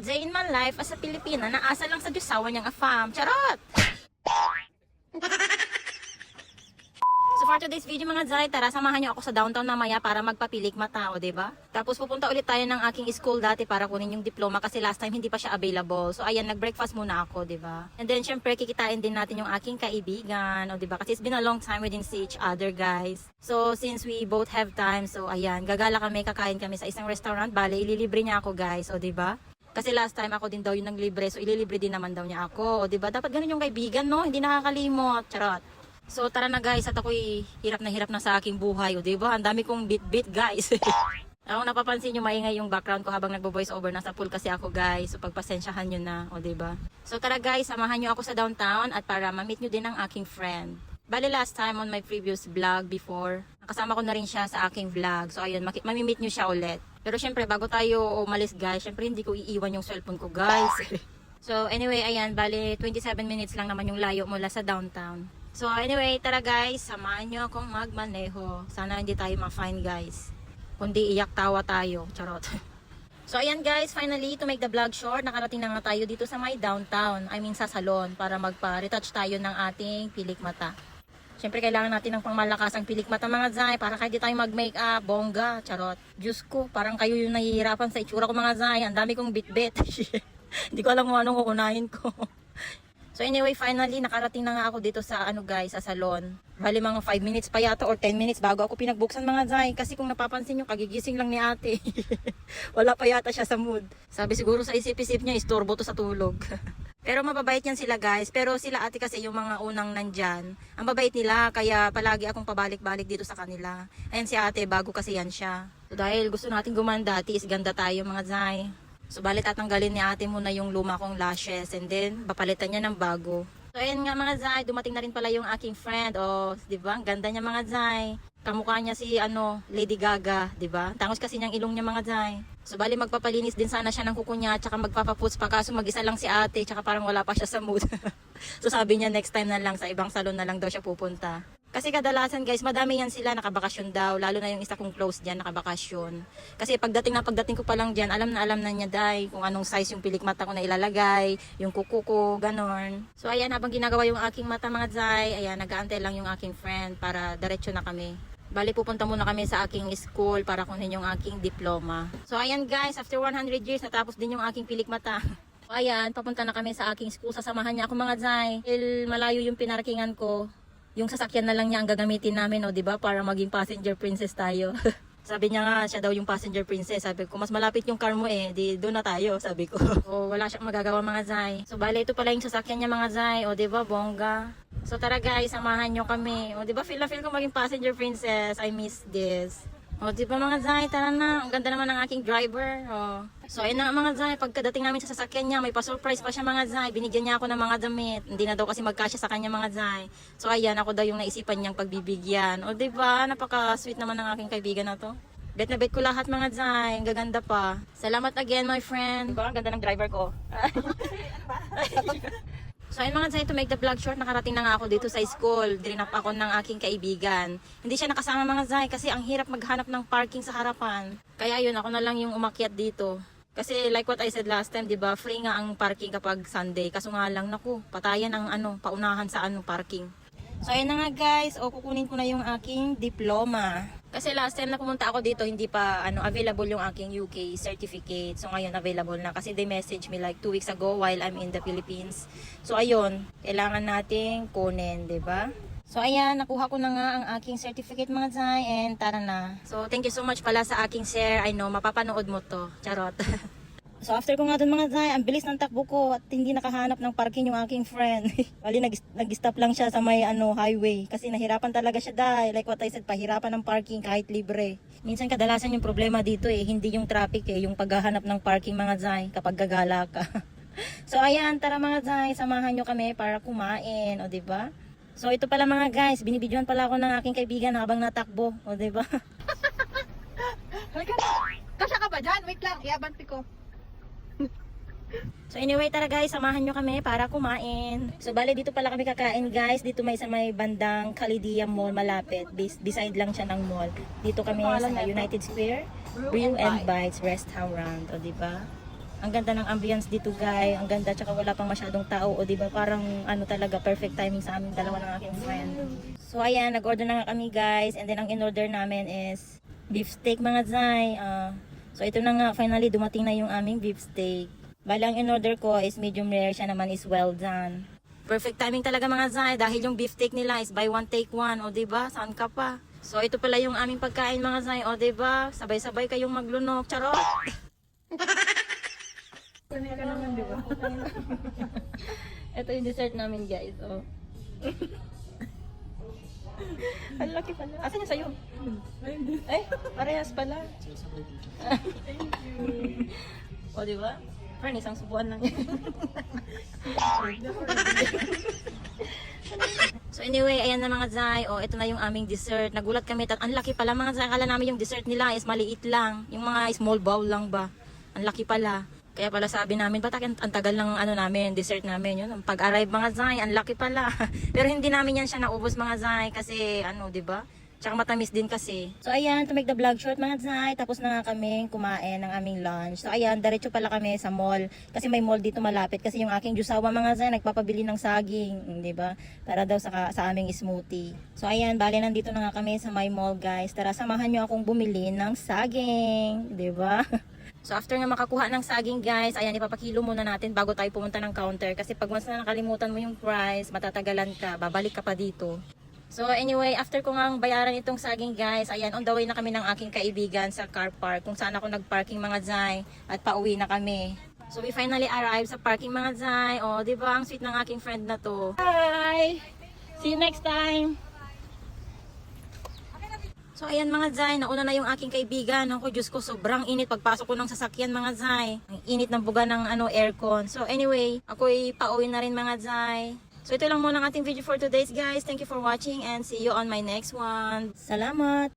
A day in my life as a Pilipina na asa lang sa Diyosawa niyang afam. Charot! So for today's video mga Zay, tara samahan niyo ako sa downtown mamaya para magpapilik mata, o diba? Tapos pupunta ulit tayo ng aking school dati para kunin yung diploma kasi last time hindi pa siya available. So ayan, nag-breakfast muna ako, diba? And then syempre kikitain din natin yung aking kaibigan, o diba? Kasi it's been a long time we didn't see each other, guys. So since we both have time, so ayan, gagala kami, kakain kami sa isang restaurant. Bale, ililibre niya ako, guys, o diba? Kasi last time ako din daw yung naglibre, so ililibre din naman daw niya ako. O, ba? Dapat ganun yung kaibigan, no? Hindi nakakalimot. Charot. So, tara na guys, at ako'y hirap na hirap na sa aking buhay. O, ba? Ang dami kong bit-bit, guys. ako napapansin nyo, maingay yung background ko habang nagbo-voice over. Nasa pool kasi ako, guys. So, pagpasensyahan nyo na. O, di ba? So, tara guys, samahan nyo ako sa downtown at para ma-meet nyo din ang aking friend. Bali last time on my previous vlog before, nakasama ko na rin siya sa aking vlog. So ayun, mamimit nyo siya ulit. Pero syempre, bago tayo umalis guys, syempre hindi ko iiwan yung cellphone ko guys. so anyway, ayan, bali 27 minutes lang naman yung layo mula sa downtown. So anyway, tara guys, samahan nyo akong magmaneho. Sana hindi tayo ma-fine guys. Kundi iyak tawa tayo. Charot. So ayan guys, finally to make the vlog short, nakarating na nga tayo dito sa my downtown, I mean sa salon, para magpa-retouch tayo ng ating pilik mata. Siyempre kailangan natin ng pangmalakasang pilik mata mga zay, para kahit di tayo mag-makeup, bongga, charot. Diyos ko, parang kayo yung nahihirapan sa itsura ko mga zay, ang dami kong bit-bit. Hindi ko alam kung anong uunahin ko. So anyway, finally, nakarating na nga ako dito sa ano guys, sa salon. Bali mga 5 minutes pa yata or 10 minutes bago ako pinagbuksan mga zay. Kasi kung napapansin nyo, kagigising lang ni ate. Wala pa yata siya sa mood. Sabi siguro sa isip-isip niya, istorbo to sa tulog. Pero mababait yan sila guys. Pero sila ate kasi yung mga unang nandyan. Ang babait nila, kaya palagi akong pabalik-balik dito sa kanila. Ayan si ate, bago kasi yan siya. So dahil gusto natin gumanda, is ganda tayo mga zay. So, bali tatanggalin ni ate muna yung luma kong lashes and then papalitan niya ng bago. So, ayan nga mga Zay, dumating na rin pala yung aking friend. Oh, di ba? Ang ganda niya mga Zay. Kamukha niya si ano, Lady Gaga, di ba? Tangos kasi niyang ilong niya mga Zay. So, bali magpapalinis din sana siya ng kuko niya tsaka magpapaputs pa kaso mag-isa lang si ate tsaka parang wala pa siya sa mood. so, sabi niya next time na lang sa ibang salon na lang daw siya pupunta. Kasi kadalasan guys, madami yan sila nakabakasyon daw. Lalo na yung isa kong close dyan, nakabakasyon. Kasi pagdating na pagdating ko pa lang dyan, alam na alam na niya day kung anong size yung pilik mata ko na ilalagay, yung kuko ko, ganon. So ayan, habang ginagawa yung aking mata mga zay, ayan, nag-aantay lang yung aking friend para diretso na kami. Bali, pupunta muna kami sa aking school para kunin yung aking diploma. So ayan guys, after 100 years, natapos din yung aking pilik mata. So ayan, papunta na kami sa aking school. Sasamahan niya ako mga zay. Dahil malayo yung pinarkingan ko, yung sasakyan na lang niya ang gagamitin namin, o, di ba? Para maging passenger princess tayo. sabi niya nga, siya daw yung passenger princess. Sabi ko, mas malapit yung car mo eh, di doon na tayo, sabi ko. o, wala siyang magagawa mga zay. So, bale, ito pala yung sasakyan niya mga zay, o, di ba, bongga. So, tara guys, samahan niyo kami. O, di ba, feel na feel ko maging passenger princess. I miss this. O, di ba mga zay, tara na. Ang ganda naman ng aking driver. O. So, ayun na mga zay. Pagkadating namin sa sasakyan niya, may pa-surprise pa siya mga zay. Binigyan niya ako ng mga damit. Hindi na daw kasi magkasya sa kanya mga zay. So, ayan, ako daw yung naisipan niyang pagbibigyan. O, di ba? Napaka-sweet naman ng aking kaibigan na to. Bet na bet ko lahat mga zay. Ang gaganda pa. Salamat again, my friend. Diba? Ang ganda ng driver ko. So ayun mga Zay, to make the vlog short, nakarating na nga ako dito sa school. Drinap ako ng aking kaibigan. Hindi siya nakasama mga Zay kasi ang hirap maghanap ng parking sa harapan. Kaya yun, ako na lang yung umakyat dito. Kasi like what I said last time, 'di ba? Free nga ang parking kapag Sunday. Kaso nga lang naku, patayan ang ano, paunahan sa ano parking. So ayun na nga guys, o kukunin ko na yung aking diploma. Kasi last time na pumunta ako dito, hindi pa ano available yung aking UK certificate. So ngayon available na kasi they message me like two weeks ago while I'm in the Philippines. So ayun, kailangan nating kunin, 'di ba? So ayan, nakuha ko na nga ang aking certificate mga Zay and tara na. So thank you so much pala sa aking share. I know, mapapanood mo to. Charot. So after ko nga dun mga Zay, ang bilis ng takbo ko at hindi nakahanap ng parking yung aking friend. Bali nag- nag-stop lang siya sa may ano highway kasi nahirapan talaga siya dahil like what I said, pahirapan ng parking kahit libre. Minsan kadalasan yung problema dito eh, hindi yung traffic eh, yung paghahanap ng parking mga Zay kapag gagala ka. so ayan, tara mga Zay, samahan nyo kami para kumain, o 'di ba? So ito pala mga guys, binibidyohan pala ako ng aking kaibigan habang natakbo, o 'di ba? Kasya ka ba dyan? Wait lang, iabanti ko. So anyway, tara guys, samahan nyo kami para kumain. So bale, dito pala kami kakain guys. Dito may sa may bandang Kalidia Mall malapit. Bis beside lang siya ng mall. Dito kami sa United Square. Brew and Bites Restaurant. O, di ba? Ang ganda ng ambience dito, guys. Ang ganda, tsaka wala pang masyadong tao. O, di ba? Parang, ano talaga, perfect timing sa aming dalawa ng aking friend. So, ayan, nag-order na nga kami, guys. And then, ang in-order namin is beef steak, mga zay. Ah, so, ito na nga, finally, dumating na yung aming beef steak. Bali, ang in-order ko is medium rare. Siya naman is well done. Perfect timing talaga mga zay dahil yung beef steak nila is buy one take one. O, di ba? Saan ka pa? So, ito pala yung aming pagkain mga zay. O, di ba? Sabay-sabay kayong maglunok. Charot! Ka naman? Ito yung dessert namin, guys. Oh. Ang laki pala. Asan yung sa'yo? Ay, parehas pala. o, di Friend, isang subuan lang so anyway, ayan na mga Zay. O, ito na yung aming dessert. Nagulat kami. Tat ang laki pala mga Zay. Akala namin yung dessert nila is maliit lang. Yung mga small bowl lang ba. Ang laki pala. Kaya pala sabi namin, ba't ang, ang tagal ng ano namin, dessert namin, yun. Ang Pag-arrive mga Zay, ang laki pala. Pero hindi namin yan siya naubos mga Zay kasi ano, di ba? Tsaka matamis din kasi. So ayan, to make the vlog short mga Zay, tapos na nga kami kumain ng aming lunch. So ayan, diretso pala kami sa mall. Kasi may mall dito malapit. Kasi yung aking jusawa mga Zay, nagpapabili ng saging, di ba? Para daw sa, sa aming smoothie. So ayan, bali nandito na nga kami sa my mall guys. Tara, samahan nyo akong bumili ng saging, di ba? So after nga makakuha ng saging guys, ayan ipapakilo muna natin bago tayo pumunta ng counter kasi pag once na nakalimutan mo yung price, matatagalan ka, babalik ka pa dito. So anyway, after ko nga bayaran itong saging guys, ayan on the way na kami ng aking kaibigan sa car park kung saan ako nagparking mga zay at pauwi na kami. So we finally arrived sa parking mga zay. Oh, 'di ba ang sweet ng aking friend na to. Bye. See you next time. So ayan mga Zay, nauna na yung aking kaibigan. Ako, Diyos ko, sobrang init pagpasok ko ng sasakyan mga Zay. Ang init ng buga ng ano, aircon. So anyway, ako'y pauwi na rin mga Zay. So ito lang muna ang ating video for today's guys. Thank you for watching and see you on my next one. Salamat!